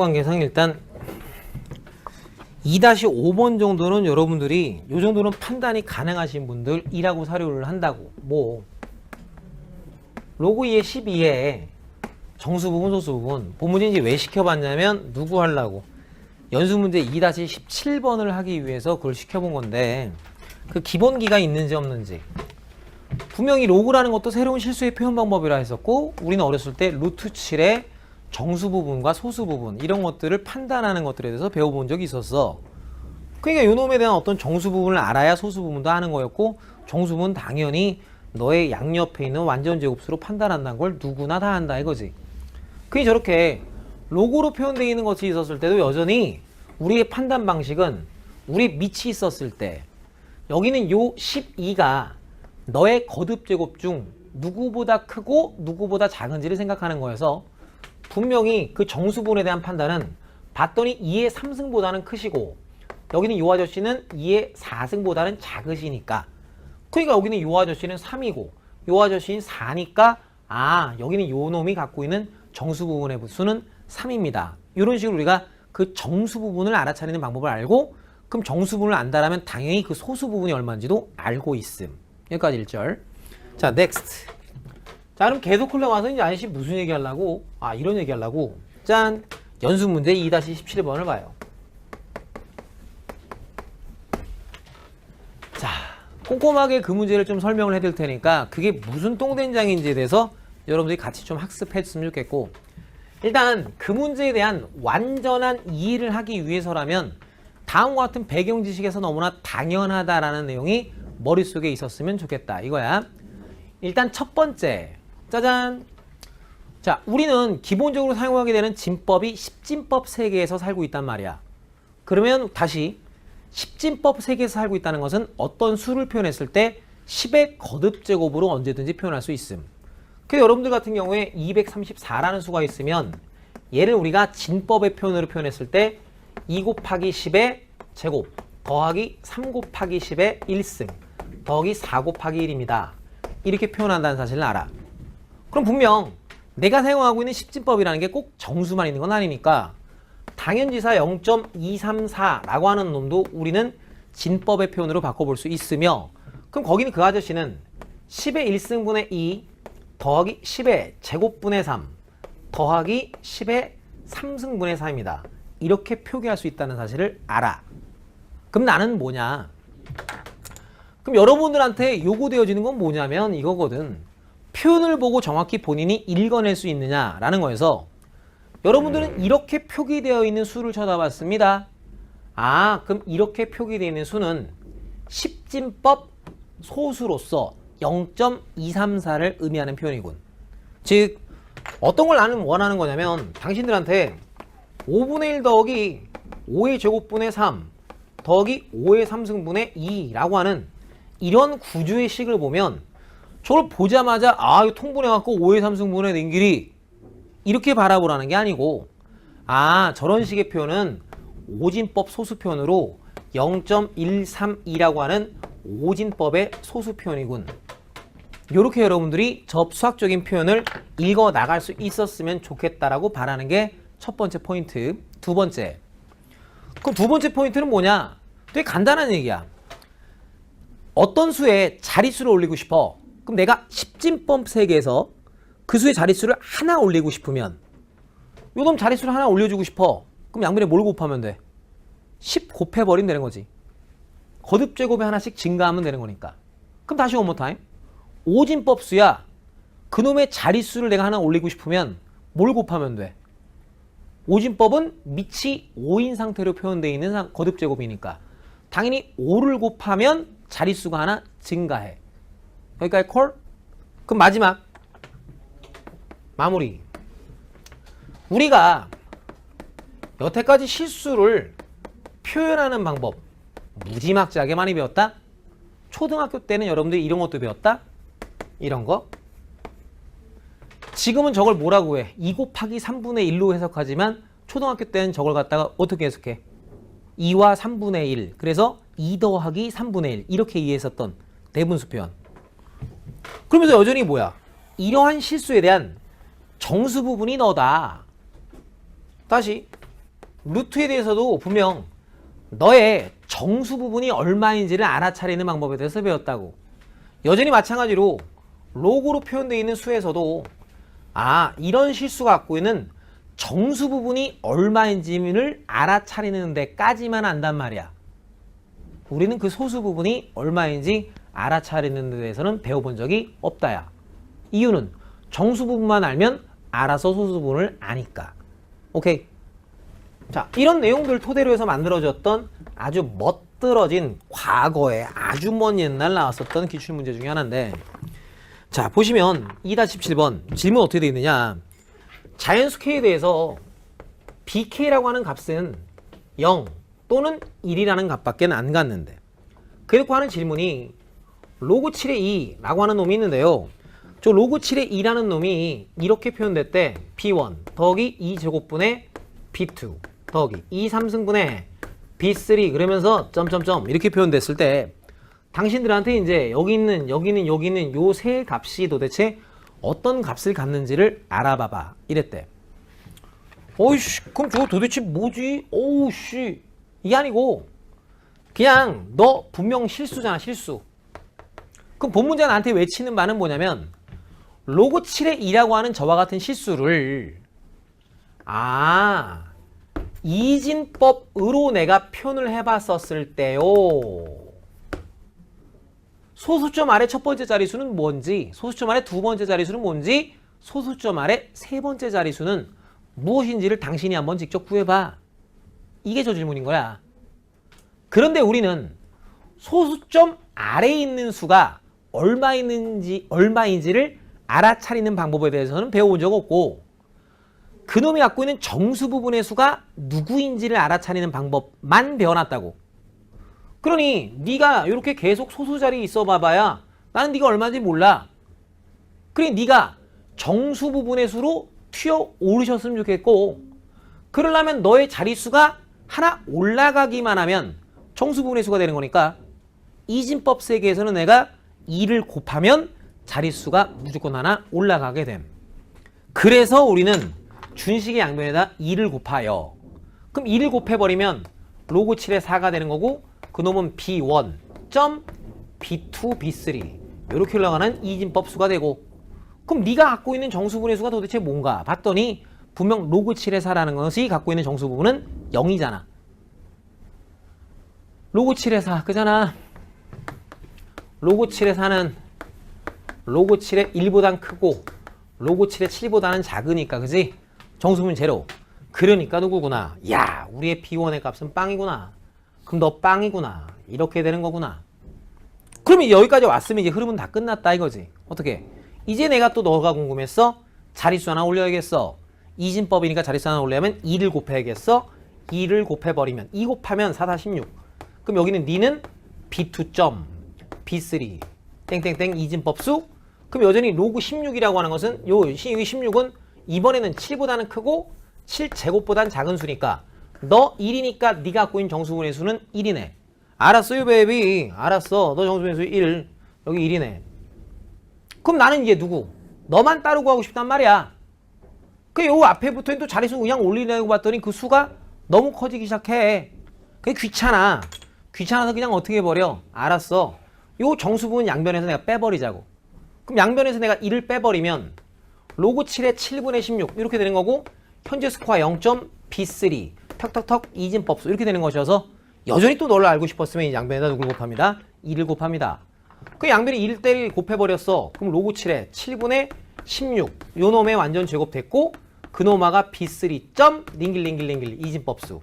시간 관계상 일단 2-5번 정도는 여러분들이 요 정도는 판단이 가능하신 분들이라고 사료를 한다고. 뭐 로그 2의 12에 정수 부분 소수 부분 본문인지 왜 시켜봤냐면 누구 하려고. 연수 문제 2-17번을 하기 위해서 그걸 시켜본 건데 그 기본기가 있는지 없는지. 분명히 로그라는 것도 새로운 실수의 표현 방법이라 했었고 우리는 어렸을 때 루트 7의 정수 부분과 소수 부분 이런 것들을 판단하는 것들에 대해서 배워본 적이 있었어. 그러니까 요 놈에 대한 어떤 정수 부분을 알아야 소수 부분도 하는 거였고 정수 부분 당연히 너의 양옆에 있는 완전 제곱수로 판단한다는 걸 누구나 다 한다 이거지. 그게 저렇게 로고로 표현되어 있는 것이 있었을 때도 여전히 우리의 판단 방식은 우리 밑이 있었을 때 여기는 요 12가 너의 거듭 제곱 중 누구보다 크고 누구보다 작은지를 생각하는 거여서 분명히 그 정수분에 대한 판단은 봤더니 2의 3승보다는 크시고 여기는 요 아저씨는 2의 4승보다는 작으시니까 그러니까 여기는 요 아저씨는 3이고 요 아저씨는 4니까 아 여기는 요 놈이 갖고 있는 정수 부분의 수는 3입니다. 이런 식으로 우리가 그 정수 부분을 알아차리는 방법을 알고 그럼 정수 부분을 안다라면 당연히 그 소수 부분이 얼마인지도 알고 있음. 여기까지 1절. 자, next. 자, 그럼 계속 흘러가서 이제 아저씨 무슨 얘기 하려고? 아, 이런 얘기 하려고. 짠. 연수 문제 2-17번을 봐요. 자, 꼼꼼하게 그 문제를 좀 설명을 해드릴 테니까 그게 무슨 똥된장인지에 대해서 여러분들이 같이 좀 학습했으면 좋겠고 일단 그 문제에 대한 완전한 이해를 하기 위해서라면 다음과 같은 배경 지식에서 너무나 당연하다라는 내용이 머릿속에 있었으면 좋겠다 이거야. 일단 첫 번째 짜잔 자 우리는 기본적으로 사용하게 되는 진법이 십진법 세계에서 살고 있단 말이야. 그러면 다시 십진법 세계에서 살고 있다는 것은 어떤 수를 표현했을 때 10의 거듭 제곱으로 언제든지 표현할 수 있음. 그 여러분들 같은 경우에 234라는 수가 있으면 얘를 우리가 진법의 표현으로 표현했을 때 2 곱하기 10의 제곱 더하기 3 곱하기 10의 1승 더하기 4 곱하기 1입니다. 이렇게 표현한다는 사실을 알아. 그럼 분명 내가 사용하고 있는 십진법이라는 게 꼭 정수만 있는 건 아니니까 당연지사 0.234라고 하는 놈도 우리는 진법의 표현으로 바꿔볼 수 있으며 그럼 거기는 그 아저씨는 10의 1승분의 2 더하기 10의 제곱분의 3 더하기 10의 3승분의 4입니다. 이렇게 표기할 수 있다는 사실을 알아. 그럼 나는 뭐냐? 그럼 여러분들한테 요구되어지는 건 뭐냐면 이거거든. 표현을 보고 정확히 본인이 읽어낼 수 있느냐라는 거에서 여러분들은 이렇게 표기되어 있는 수를 쳐다봤습니다. 아, 그럼 이렇게 표기되어 있는 수는 십진법 소수로서 0.234를 의미하는 표현이군. 즉, 어떤 걸 나는 원하는 거냐면 당신들한테 5분의 1 더하기 5의 제곱분의 3 더하기 5의 3승분의 2라고 하는 이런 구조의 식을 보면 저걸 보자마자 아 이거 통분해갖고 5의 3승분의 냉길이 이렇게 바라보라는 게 아니고 아 저런 식의 표현은 오진법 소수 표현으로 0.132라고 하는 오진법의 소수 표현이군. 이렇게 여러분들이 접수학적인 표현을 읽어 나갈 수 있었으면 좋겠다라고 바라는 게 첫 번째 포인트. 두 번째. 그럼 두 번째 포인트는 뭐냐? 되게 간단한 얘기야. 어떤 수에 자릿수를 올리고 싶어. 그럼 내가 십진법 세계에서 그 수의 자릿수를 하나 올리고 싶으면 요놈 자릿수를 하나 올려주고 싶어. 그럼 양변에 뭘 곱하면 돼? 10 곱해버리면 되는 거지. 거듭 제곱에 하나씩 증가하면 되는 거니까. 그럼 다시 원모 타임. 오진법 수야. 그놈의 자릿수를 내가 하나 올리고 싶으면 뭘 곱하면 돼? 오진법은 밑이 5인 상태로 표현되어 있는 상- 거듭 제곱이니까 당연히 5를 곱하면 자릿수가 하나 증가해. 여기까지 콜? 그럼 마지막 마무리. 우리가 여태까지 실수를 표현하는 방법 무지막지하게 많이 배웠다? 초등학교 때는 여러분들이 이런 것도 배웠다? 이런 거? 지금은 저걸 뭐라고 해? 2 곱하기 3분의 1로 해석하지만 초등학교 때는 저걸 갖다가 어떻게 해석해? 2와 3분의 1. 그래서 2 더하기 3분의 1. 이렇게 이해했었던 대분수 표현. 그러면서 여전히 뭐야? 이러한 실수에 대한 정수 부분이 너다. 다시 루트에 대해서도 분명 너의 정수 부분이 얼마인지를 알아차리는 방법에 대해서 배웠다고. 여전히 마찬가지로 로고로 표현되어 있는 수에서도 아 이런 실수가 갖고 있는 정수 부분이 얼마인지를 알아차리는 데까지만 안단 말이야. 우리는 그 소수 부분이 얼마인지 알아차리는 데 대해서는 배워본 적이 없다야. 이유는 정수 부분만 알면 알아서 소수 부분을 아니까. 오케이. 자, 이런 내용들 토대로 해서 만들어졌던 아주 멋들어진 과거에 아주 먼 옛날 나왔었던 기출문제 중에 하나인데 자, 보시면 2-17번 질문 어떻게 되어 있느냐 자연수 K에 대해서 BK라고 하는 값은 0 또는 1이라는 값밖에 안 갔는데 그리고 하는 질문이 로그 7의 2라고 하는 놈이 있는데요. 저 로그 7의 2라는 놈이 이렇게 표현됐대. B1 더하기 2제곱분의 B2 더하기 2 3승분의 B3 그러면서 점점점 이렇게 표현됐을 때 당신들한테 이제 여기 있는 여기 있는 여기 있는 요 세 값이 도대체 어떤 값을 갖는지를 알아봐봐. 이랬대. 어이씨 그럼 저거 도대체 뭐지? 어우씨 이게 아니고 그냥 너 분명 실수잖아 실수 그럼 본 문제가 나한테 외치는 바는 뭐냐면 로그 7의 2라고 하는 저와 같은 실수를 아 이진법으로 내가 표현을 해봤었을 때요. 소수점 아래 첫 번째 자리수는 뭔지, 소수점 아래 두 번째 자리수는 뭔지, 소수점 아래 세 번째 자리수는 무엇인지를 당신이 한번 직접 구해봐. 이게 저 질문인 거야. 그런데 우리는 소수점 아래에 있는 수가 얼마 있는지, 얼마인지를 알아차리는 방법에 대해서는 배워본 적 없고, 그놈이 갖고 있는 정수 부분의 수가 누구인지를 알아차리는 방법만 배워놨다고. 그러니 네가 이렇게 계속 소수 자리에 있어 봐봐야 나는 네가 얼마인지 몰라. 그래 네가 정수 부분의 수로 튀어 오르셨으면 좋겠고 그러려면 너의 자릿수가 하나 올라가기만 하면 정수 부분의 수가 되는 거니까 이진법 세계에서는 내가 2를 곱하면 자릿수가 무조건 하나 올라가게 됨. 그래서 우리는 준식의 양변에다 2를 곱하여. 그럼 2를 곱해버리면 로그 7의 4가 되는 거고 그놈은 B1 점 B2 B3 이렇게 올라가는 이진법 수가 되고. 그럼 네가 갖고 있는 정수분의 수가 도대체 뭔가? 봤더니 분명 로그 7의 4라는 것이 갖고 있는 정수부분은 0이잖아. 로그 7의 4 그잖아 로그 7의 4는 로그 7의 1보단 크고 로그 7의 7보다는 작으니까 그지? 정수분 제로. 그러니까 누구구나. 야, 우리의 B1의 값은 빵이구나. 그럼 너 빵이구나. 이렇게 되는 거구나. 그러면 여기까지 왔으면 이제 흐름은 다 끝났다 이거지. 어떻게? 이제 내가 또 너가 궁금했어? 자릿수 하나 올려야겠어. 이진법이니까 자릿수 하나 올려면 2를 곱해야겠어. 2를 곱해버리면 2 곱하면 4, 4, 16. 그럼 여기는 니는 B2점, B3, 땡땡땡 이진법수. 그럼 여전히 로그 16이라고 하는 것은 요 16은 이번에는 7보다는 크고 7제곱보다는 작은 수니까 너 1이니까 네가 갖고 있는 정수분의 수는 1이네. 알았어요, 베이비. 알았어. 너 정수분의 수 1. 여기 1이네. 그럼 나는 이제 누구? 너만 따르고 하고 싶단 말이야. 그 요 앞에 붙어 있는 또 자릿수 그냥 올리려고 봤더니 그 수가 너무 커지기 시작해. 그게 귀찮아. 귀찮아서 그냥 어떻게 해버려? 알았어. 요 정수분 양변에서 내가 빼버리자고. 그럼 양변에서 내가 1을 빼버리면 로그 7의 7분의 16 이렇게 되는 거고 현재 스코어 0.B3 턱턱턱 이진법수 이렇게 되는 것이어서 여전히 또 너를 알고 싶었으면 이 양변에다 누굴 곱합니다? 2를 곱합니다. 그 양변이 1대를 곱해버렸어. 그럼 로그 7의 7분의 16 요 놈의 완전 제곱됐고 그 놈아가 B3 점 링길링길링길 이진법수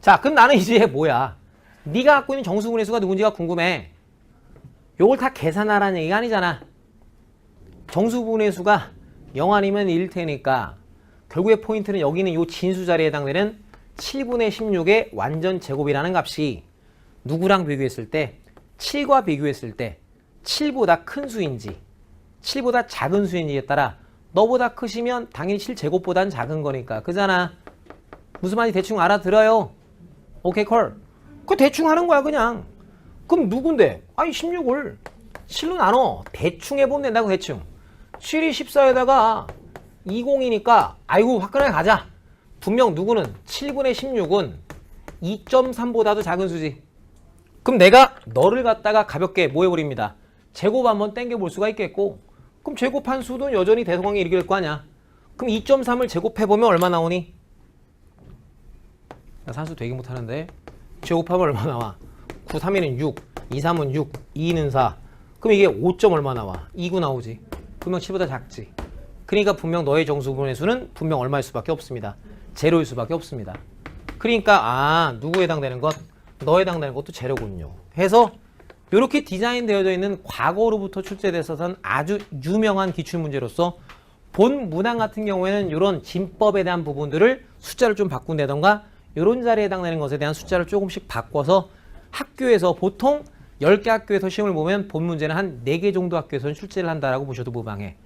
자 그럼 나는 이제 뭐야 네가 갖고 있는 정수분의 수가 누군지가 궁금해 요걸 다 계산하라는 얘기가 아니잖아. 정수분의 수가 0 아니면 1일 테니까 결국의 포인트는 여기는 이 진수 자리에 해당되는 7분의 16의 완전 제곱이라는 값이 누구랑 비교했을 때? 7과 비교했을 때 7보다 큰 수인지 7보다 작은 수인지에 따라 너보다 크시면 당연히 7제곱보다는 작은 거니까. 그잖아. 무슨 말인지 대충 알아들어요. 오케이 콜. 그 대충 하는 거야 그냥 그럼 누군데 아니 16을 7로 나눠 대충 해보면 된다고 대충 7이 14에다가 20이니까 아이고 화끈하게 가자 분명 누구는 7분의 16은 2.3보다도 작은 수지. 그럼 내가 너를 갖다가 가볍게 뭐 해버립니다. 제곱 한번 땡겨볼 수가 있겠고 그럼 제곱한 수도 여전히 대성항이 이렇게 될 거 아니야. 그럼 2.3을 제곱해보면 얼마 나오니? 나 산수 되게 못하는데 제곱하면 얼마 나와? 9, 3이는 6, 2, 3은 6, 2는 4 그럼 이게 5점 얼마 나와? 2구 나오지. 분명 7보다 작지. 그러니까 분명 너의 정수분의 수는 분명 얼마일 수밖에 없습니다. 제로일 수밖에 없습니다. 그러니까 아 누구에 해당되는 것? 너에 해당되는 것도 제로군요. 해서 이렇게 디자인되어져 있는 과거로부터 출제됐었던 아주 유명한 기출문제로서 본 문항 같은 경우에는 이런 진법에 대한 부분들을 숫자를 좀 바꾼다던가 이런 자리에 해당되는 것에 대한 숫자를 조금씩 바꿔서 학교에서 보통 10개 학교에서 시험을 보면 본 문제는 한 4개 정도 학교에서는 출제를 한다라고 보셔도 무방해.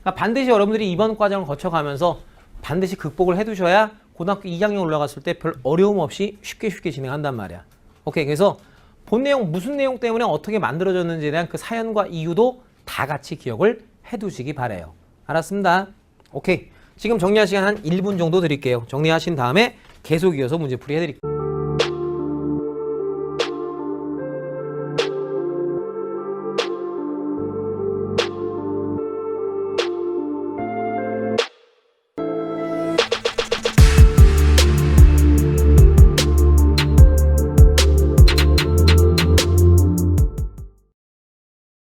그러니까 반드시 여러분들이 이번 과정을 거쳐가면서 반드시 극복을 해두셔야 고등학교 2학년 올라갔을 때 별 어려움 없이 쉽게 쉽게 진행한단 말이야. 오케이. 그래서 본 내용 무슨 내용 때문에 어떻게 만들어졌는지에 대한 그 사연과 이유도 다 같이 기억을 해두시기 바래요. 알았습니다. 오케이. 지금 정리할 시간 한 1분 정도 드릴게요. 정리하신 다음에 계속 이어서 문제 풀이 해드릴게요.